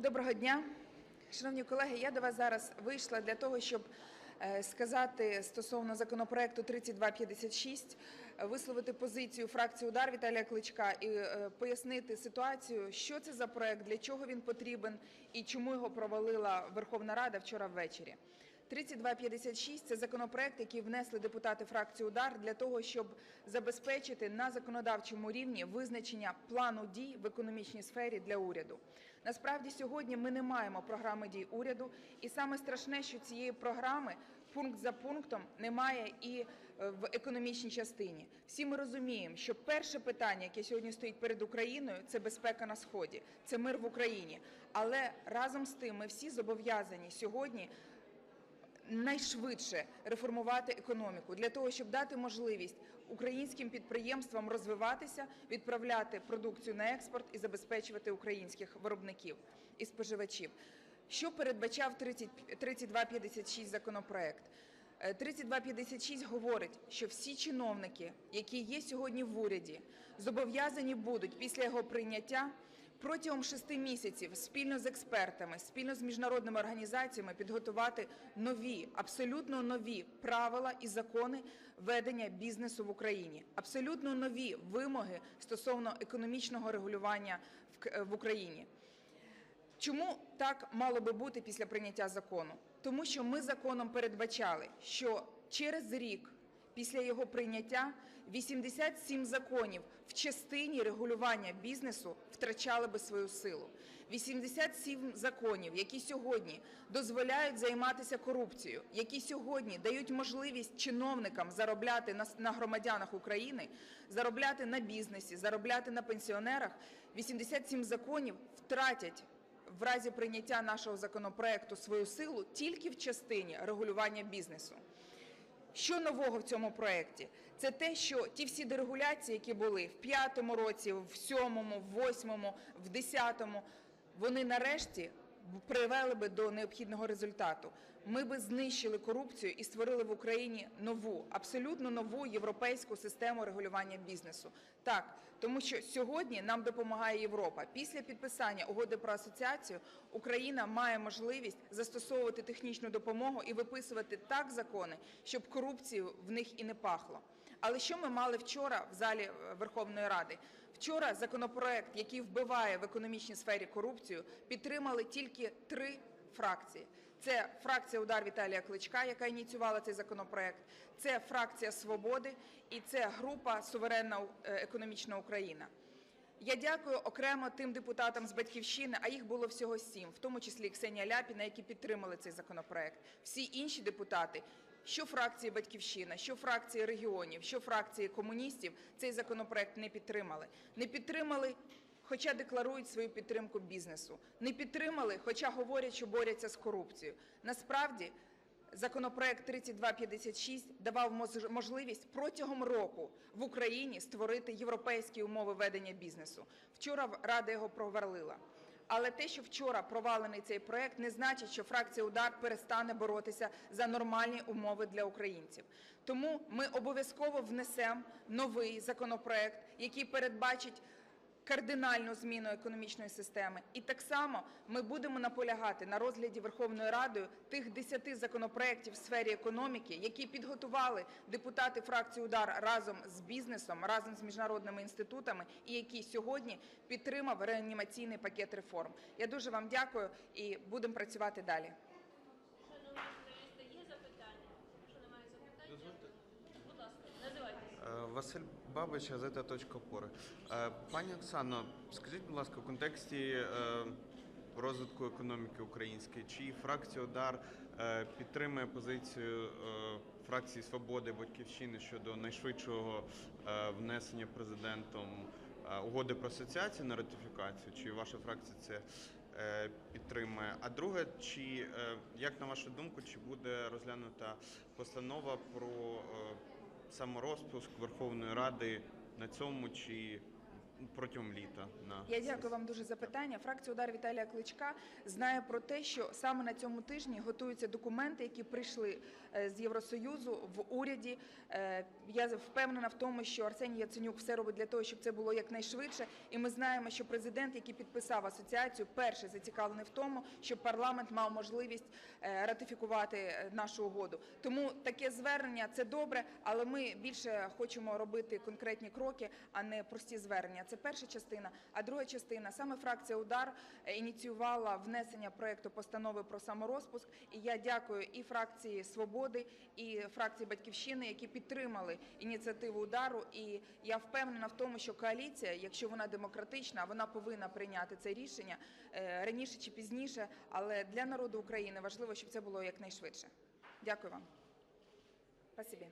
Доброго дня, шановні колеги. Я до вас зараз вийшла для того, щоб е, сказати стосовно законопроекту 3256, е, висловити позицію фракції Удар Віталія Кличка і е, пояснити ситуацію, що це за проект, для чого він потрібен і чому його провалила Верховна Рада вчора ввечері. 3256 – це законопроект, який внесли депутати фракції УДАР для того, щоб забезпечити на законодавчому рівні визначення плану дій в економічній сфері для уряду. Насправді сьогодні ми не маємо програми дій уряду, і саме страшне, що цієї програми пункт за пунктом немає і е, в економічній частині. Всі ми розуміємо, що перше питання, яке сьогодні стоїть перед Україною, це безпека на сході, це мир в Україні. Але разом з тим ми всі зобов'язані сьогодні найшвидше реформувати економіку для того, щоб дати можливість українським підприємствам розвиватися, відправляти продукцію на експорт і забезпечувати українських виробників і споживачів. Що передбачав 30 3256 законопроект? Е, 3256 говорить, що всі чиновники, які є сьогодні в уряді, зобов'язані будуть після його прийняття протягом шести місяців спільно з експертами, спільно з міжнародними організаціями підготувати нові, абсолютно нові правила і закони ведення бізнесу в Україні, абсолютно нові вимоги стосовно економічного регулювання в Україні. Чому так мало би бути після прийняття закону? Тому що ми законом передбачали, що через рік після його прийняття 87 законів в частині регулювання бізнесу втрачали би свою силу. 87 законів, які сьогодні дозволяють займатися корупцією, які сьогодні дають можливість чиновникам заробляти на, на громадянах України, заробляти на бізнесі, заробляти на пенсіонерах, 87 законів втратять в разі прийняття нашого законопроекту свою силу тільки в частині регулювання бізнесу. Що нового в цьому проєкті? Це те, що ті всі дерегуляції, які були в п'ятому році, в сьомому, в восьмому, в десятому, вони нарешті привели би до необхідного результату. Ми би знищили корупцію і створили в Україні нову, абсолютно нову європейську систему регулювання бізнесу. Так, тому що сьогодні нам допомагає Європа. Після підписання угоди про асоціацію Україна має можливість застосовувати технічну допомогу і виписувати так закони, щоб корупцію в них і не пахло. Але що ми мали вчора в залі е, Верховної Ради? Вчора законопроект, який вбиває в економічній сфері корупцію, підтримали тільки три фракції. Це фракція Удар Віталія Кличка, яка ініціювала цей законопроект, це фракція Свободи і це група Суверенна е, економічна Україна. Я дякую окремо тим депутатам з батьківщини, а їх було всього сім, в тому числі і Ксенія Ляпіна, які підтримали цей законопроект. Всі інші депутати, що фракції Батьківщина, що фракції регіонів, що фракції комуністів, цей законопроект не підтримали. Не підтримали. Хоча декларують свою підтримку бізнесу, не підтримали, хоча говорять, що борються з корупцією. Насправді Законопроект 3256 давав можливість протягом року в Україні створити європейські умови ведення бізнесу. Вчора Рада його провалила. Але те, що вчора провалений цей проект, не значить, що фракція УДАР перестане боротися за нормальні умови для українців. Тому ми обов'язково внесемо новий законопроект, який передбачить кардинальну зміну економічної системи. І так само ми будемо наполягати на розгляді Верховною Радою тих 10 законопроєктів в сфері економіки, які підготували депутати фракції «Удар» разом з бізнесом, разом з міжнародними інститутами, і які сьогодні підтримав реанімаційний пакет реформ. Я дуже вам дякую і будемо працювати далі. Шановні журналісти, є запитання? Якщо немає запитань, будь ласка, називайтеся. Е, Василь Бабич, газета «Точка опори». Е, Пані Оксано, скажіть, будь ласка, в контексті е, розвитку економіки української, чи фракція «Удар» е, підтримує позицію фракції «Свободи» «Батьківщини» щодо найшвидшого внесення президентом угоди про асоціацію на ратифікацію? Чи ваша фракція це підтримує? А друге, чи як на вашу думку, чи буде розглянута постанова про саморозпуск Верховної Ради на цьому чи протягом літа на Я дякую вам дуже за питання. Фракція удар Віталія Кличка знає про те, що саме на цьому тижні готуються документи, які прийшли е, з Євросоюзу в уряді. Е, Я впевнена в тому, що Арсеній Яценюк все робить для того, щоб це було якнайшвидше. І ми знаємо, що президент, який підписав асоціацію, перший зацікавлений в тому, щоб парламент мав можливість е, ратифікувати нашу угоду. Тому таке звернення це добре, але ми більше хочемо робити конкретні кроки, а не прості звернення. Це перша частина. А друга частина саме фракція Удар ініціювала внесення проекту постанови про саморозпуск. І я дякую і фракції Свободи, і фракції Батьківщини, які підтримали ініціативу удару. І я впевнена в тому, що коаліція, якщо вона демократична, вона повинна прийняти це рішення е, раніше чи пізніше. Але для народу України важливо, щоб це було якнайшвидше. Дякую вам. Спасибі.